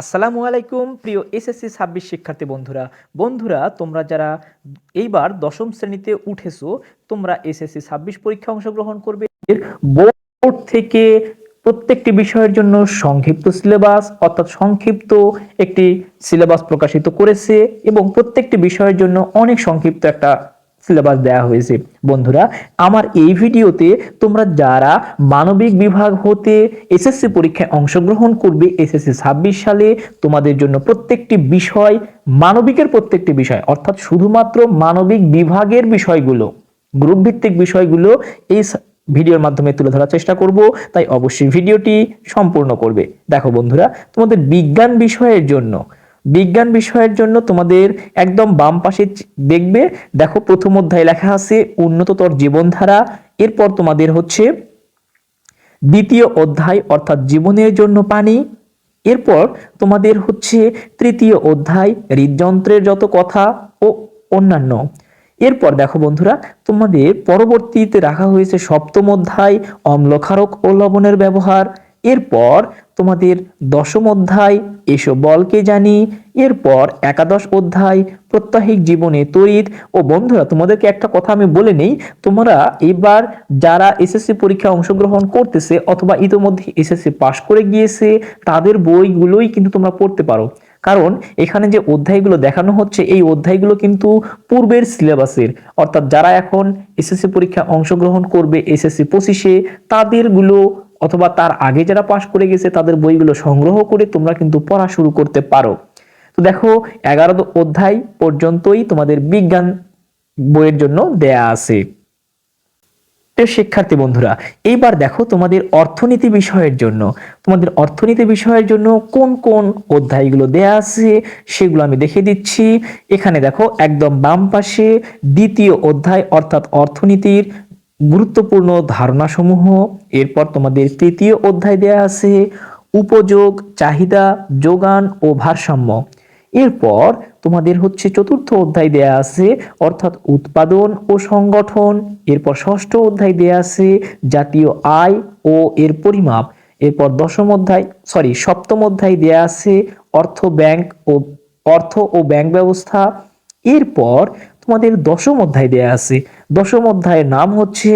আসসালামু আলাইকুম, প্রিয় এসএসসি ছাব্বিশ শিক্ষার্থী বন্ধুরা। বন্ধুরা, তোমরা যারা এইবার দশম শ্রেণীতে উঠেছো, তোমরা এসএসসি ছাব্বিশ পরীক্ষা অংশগ্রহণ করবে। বোর্ড থেকে প্রত্যেকটি বিষয়ের জন্য সংক্ষিপ্ত সিলেবাস, অর্থাৎ সংক্ষিপ্ত একটি সিলেবাস প্রকাশিত করেছে এবং প্রত্যেকটি বিষয়ের জন্য অনেক সংক্ষিপ্ত একটা সিলেবাস দেওয়া হয়েছে। বন্ধুরা, আমার এই ভিডিওতে তোমরা যারা মানবিক বিভাগ হতে এসএসসি পরীক্ষায় অংশগ্রহণ করবে, এসএসসি ছাব্বিশ সালে তোমাদের জন্য প্রত্যেকটি বিষয়, মানবিকের প্রত্যেকটি বিষয়, অর্থাৎ শুধুমাত্র মানবিক বিভাগের বিষয়গুলো গ্রুপ ভিত্তিক বিষয়গুলো এই ভিডিওর মাধ্যমে তুলে ধরার চেষ্টা করব, তাই অবশ্যই ভিডিওটি সম্পূর্ণ করবে। দেখো বন্ধুরা, তোমাদের বিজ্ঞান বিষয়ের জন্য বিজ্ঞান বিষয়ের জন্য তোমাদের একদম বাম পাশে দেখবে, দেখো প্রথম অধ্যায় লেখা আছে উন্নততর জীবনধারা, এরপর তোমাদের হচ্ছে দ্বিতীয় অধ্যায়, অর্থাৎ জীবনের জন্য পানি, এরপর তোমাদের হচ্ছে তৃতীয় অধ্যায়, হৃদযন্ত্রের যত কথা ও অন্যান্য। এরপর দেখো বন্ধুরা, তোমাদের পরবর্তীতে রাখা হয়েছে সপ্তম অধ্যায়, অম্লক্ষারক ও লবণের ব্যবহার এরপর তোমাদের দশম অধ্যায়, এসো বলকে জানি। এরপর একাদশ অধ্যায়, প্রত্যাহিক জীবনে তড়িৎ। ও বন্ধুরা, তোমাদেরকে একটা কথা আমি বলে নেই। তোমরা এবার যারা এসএসসি পরীক্ষায় অংশগ্রহণ করতেছে অথবা ইতোমধ্যে এসএসসি পাশ করে গিয়েছে, তাদের বইগুলোই কিন্তু তোমরা পড়তে পারো। কারণ এখানে যে অধ্যায়গুলো দেখানো হচ্ছে, এই অধ্যায়গুলো কিন্তু পূর্বের সিলেবাসের। অর্থাৎ যারা এখন এসএসসি পরীক্ষায় অংশগ্রহণ করবে এসএসসি পঁচিশে, তাদেরগুলো অথবা তার আগে যারা পাশ করে গেছে, তাদের বইগুলো সংগ্রহ করে তোমরা কিন্তু পড়া শুরু করতে পারো। তো দেখো, এগারো অধ্যায় পর্যন্তই তোমাদের বিজ্ঞান বইয়ের জন্য দেয়া আছে। শিক্ষার্থী বন্ধুরা, এইবার দেখো তোমাদের অর্থনীতি বিষয়ের জন্য। তোমাদের অর্থনীতি বিষয়ের জন্য কোন কোন অধ্যায়গুলো দেয়া আছে, সেগুলো আমি দেখে দিচ্ছি। এখানে দেখো, একদম বাম পাশে দ্বিতীয় অধ্যায়, অর্থাৎ অর্থনীতির গুরুত্বপূর্ণ ধারণাসমূহ। এরপর তোমাদের তৃতীয় অধ্যায় দেয়া আছে, উপযোগ, চাহিদা, যোগান ও ভারসাম্য। এরপর তোমাদের হচ্ছে চতুর্থ অধ্যায় দেয়া আছে, অর্থাৎ উৎপাদন ও সংগঠন। এরপর ষষ্ঠ অধ্যায় দেয়া আছে, জাতীয় আয় ও এর পরিমাপ। এরপর দশম অধ্যায় সরি সপ্তম অধ্যায় দেয়া আছে, অর্থ ব্যাংক ও, অর্থ ও ব্যাংক ব্যবস্থা। এরপর তোমাদের দশম অধ্যায় দেয়া আছে। দশম অধ্যায়ের নাম হচ্ছে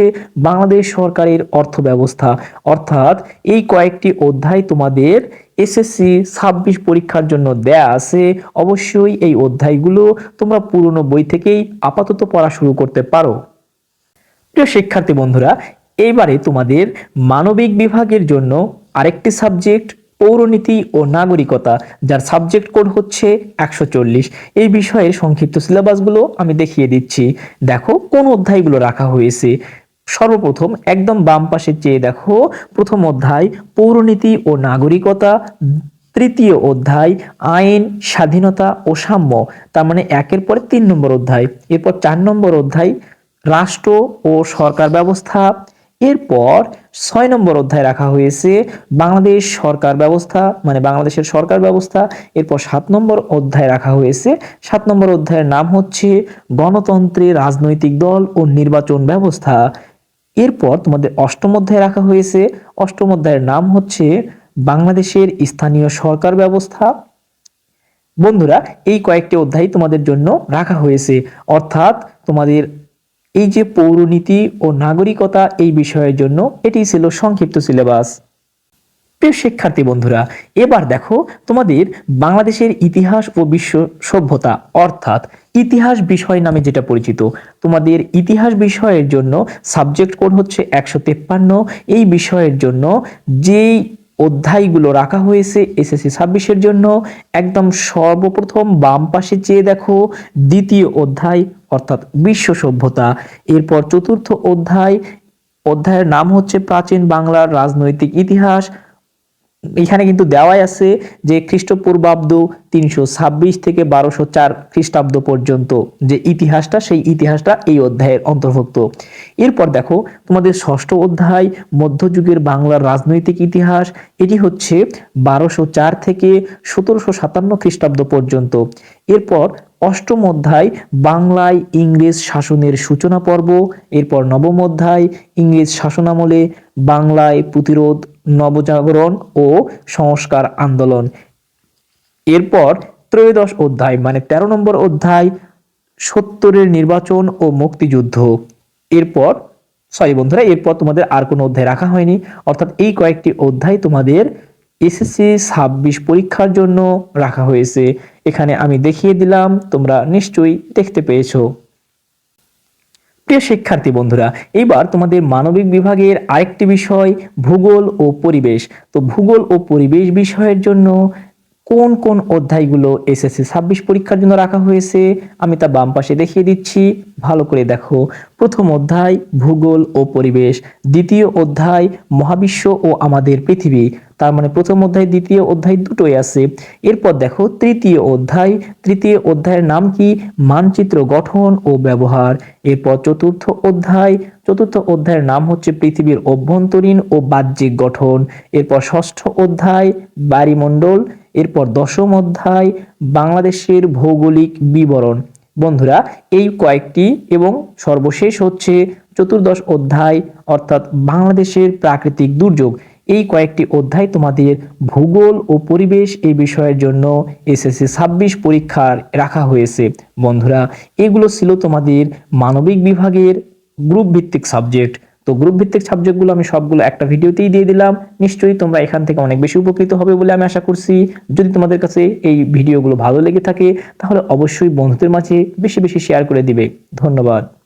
বাংলাদেশ সরকারের অর্থ ব্যবস্থা অর্থাৎ এই কয়েকটি অধ্যায় তোমাদের এসএসসি ছাব্বিশ পরীক্ষার জন্য দেয়া আছে। অবশ্যই এই অধ্যায়গুলো তোমরা পুরনো বই থেকেই আপাতত পড়া শুরু করতে পারো। প্রিয় শিক্ষার্থী বন্ধুরা, এইবারে তোমাদের মানবিক বিভাগের জন্য আরেকটি সাবজেক্ট পৌরনীতি ও নাগরিকতা, যার সাবজেক্ট কোড হচ্ছে একশো চল্লিশ। এই বিষয়ের সংক্ষিপ্ত সিলেবাসগুলো আমি দেখিয়ে দিচ্ছি। দেখো, কোন অধ্যায়গুলো রাখা হয়েছে? সর্বপ্রথম, একদম বাম পাশে চেয়ে দেখো, প্রথম অধ্যায়, পৌরনীতি ও নাগরিকতা, তৃতীয় অধ্যায়, আইন, স্বাধীনতা ও সাম্য, তার মানে একের পরে তিন নম্বর অধ্যায়। এরপর চার নম্বর অধ্যায়, রাষ্ট্র ও সরকার ব্যবস্থা এরপর ছয় নম্বর অধ্যায় রাখা হয়েছে বাংলাদেশ সরকার ব্যবস্থা মানে বাংলাদেশের সরকার ব্যবস্থা। এরপর সাত নম্বর অধ্যায় রাখা হয়েছে। সাত নম্বর অধ্যায়ের নাম হচ্ছে গণতন্ত্রে রাজনৈতিক দল ও নির্বাচন ব্যবস্থা। এরপর তোমাদের অষ্টম অধ্যায় রাখা হয়েছে। অষ্টম অধ্যায়ের নাম হচ্ছে বাংলাদেশের স্থানীয় সরকার ব্যবস্থা। বন্ধুরা, এই কয়েকটি অধ্যায় তোমাদের জন্য রাখা হয়েছে। অর্থাৎ তোমাদের এই যে পৌরনীতি ও নাগরিকতা এই বিষয়ের জন্য এটি ছিল সংক্ষিপ্ত সিলেবাস। প্রিয় শিক্ষার্থী বন্ধুরা, এবার দেখো তোমাদের বাংলাদেশের ইতিহাস ও বিশ্ব সভ্যতা, অর্থাৎ ইতিহাস বিষয় নামে যেটা পরিচিত। তোমাদের ইতিহাস বিষয়ের জন্য সাবজেক্ট কোড হচ্ছে একশো তেপ্পান্ন। এই বিষয়ের জন্য যেই অধ্যায়গুলো রাখা হয়েছে এসএসসি ছাব্বিশের জন্য। একদম সর্বপ্রথম বাম পাশে চেয়ে দেখো, দ্বিতীয় অধ্যায়, অর্থাৎ বিশ্ব সভ্যতা। এরপর চতুর্থ অধ্যায়, অধ্যায়ের নাম হচ্ছে প্রাচীন বাংলার রাজনৈতিক ইতিহাস। এখানে কিন্তু দেওয়াই আছে যে খ্রিস্টপূর্বাব্দ তিনশো ছাব্বিশ থেকে বারোশো চার খ্রিস্টাব্দ পর্যন্ত যে ইতিহাসটা, সেই ইতিহাসটা এই অধ্যায়ের অন্তর্ভুক্ত। এরপর দেখো, তোমাদের ষষ্ঠ অধ্যায়, মধ্যযুগের বাংলার রাজনৈতিক ইতিহাস, এটি হচ্ছে বারোশো চার থেকে সতেরোশো সাতান্ন খ্রিস্টাব্দ পর্যন্ত। এরপর অষ্টম অধ্যায়, বাংলায় ইংরেজ শাসনের সূচনা পর্ব। এরপর নবম অধ্যায়, ইংরেজ শাসনামলে বাংলায় প্রতিরোধ নবজাগরণ ও সংস্কার আন্দোলন। এরপর ত্রয়োদশ অধ্যায় মানে তেরো নম্বর অধ্যায়, সত্তরের নির্বাচন ও মুক্তিযুদ্ধ। এরপর, সরি বন্ধুরা, এরপর তোমাদের আর কোনো অধ্যায় রাখা হয়নি। অর্থাৎ এই কয়েকটি অধ্যায় তোমাদের এসএসসি ছাব্বিশ পরীক্ষার জন্য রাখা হয়েছে। এখানে আমি দেখিয়ে দিলাম, তোমরা নিশ্চয়ই দেখতে পেয়েছ। প্রিয় শিক্ষার্থী বন্ধুরা এবার তোমাদের মানবিক বিভাগের আরেকটি বিষয়, ভূগোল ও পরিবেশ। তো ভূগোল ও পরিবেশ বিষয়ের জন্য কোন কোন অধ্যায়গুলো এসএসসি ছাব্বিশ পরীক্ষার জন্য রাখা হয়েছে, আমি তা বাম পাশে দেখিয়ে দিচ্ছি। ভালো করে দেখো, প্রথম অধ্যায়, ভূগোল ও পরিবেশ। দ্বিতীয় অধ্যায়, মহাবিশ্ব ও আমাদের পৃথিবী। তার মানে প্রথম অধ্যায়, দ্বিতীয় অধ্যায় দুটোই আছে। এরপর দেখো, তৃতীয় অধ্যায়, তৃতীয় অধ্যায়ের নাম কি? মানচিত্র গঠন ও ব্যবহার। এরপর চতুর্থ অধ্যায়, চতুর্থ অধ্যায়ের নাম হচ্ছে পৃথিবীর অভ্যন্তরীণ ও বাহ্যিক গঠন। এরপর ষষ্ঠ অধ্যায় বায়ুমণ্ডল এরপর দশম অধ্যায়, বাংলাদেশের ভৌগোলিক বিবরণ। বন্ধুরা, এই কয়েকটি এবং সর্বশেষ হচ্ছে চতুর্দশ অধ্যায়, অর্থাৎ বাংলাদেশের প্রাকৃতিক দুর্যোগ। এই কয়েকটি অধ্যায় তোমাদের ভূগোল ও পরিবেশ এই বিষয়ের জন্য এসএসসি ছাব্বিশ পরীক্ষার রাখা হয়েছে। বন্ধুরা, এগুলো ছিল তোমাদের মানবিক বিভাগের গ্রুপ ভিত্তিক সাবজেক্ট তো গ্রুপ ভিত্তিক সাবজেক্টগুলো আমি সবগুলো একটা ভিডিওতেই দিয়ে দিলাম। নিশ্চয়ই তোমরা এখান থেকে অনেক বেশি উপকৃত হবে বলে আমি আশা করছি। যদি তোমাদের কাছে এই ভিডিওগুলো ভালো লেগে থাকে, তাহলে অবশ্যই বন্ধুদের মাঝে বেশি বেশি শেয়ার করে দিবে। ধন্যবাদ।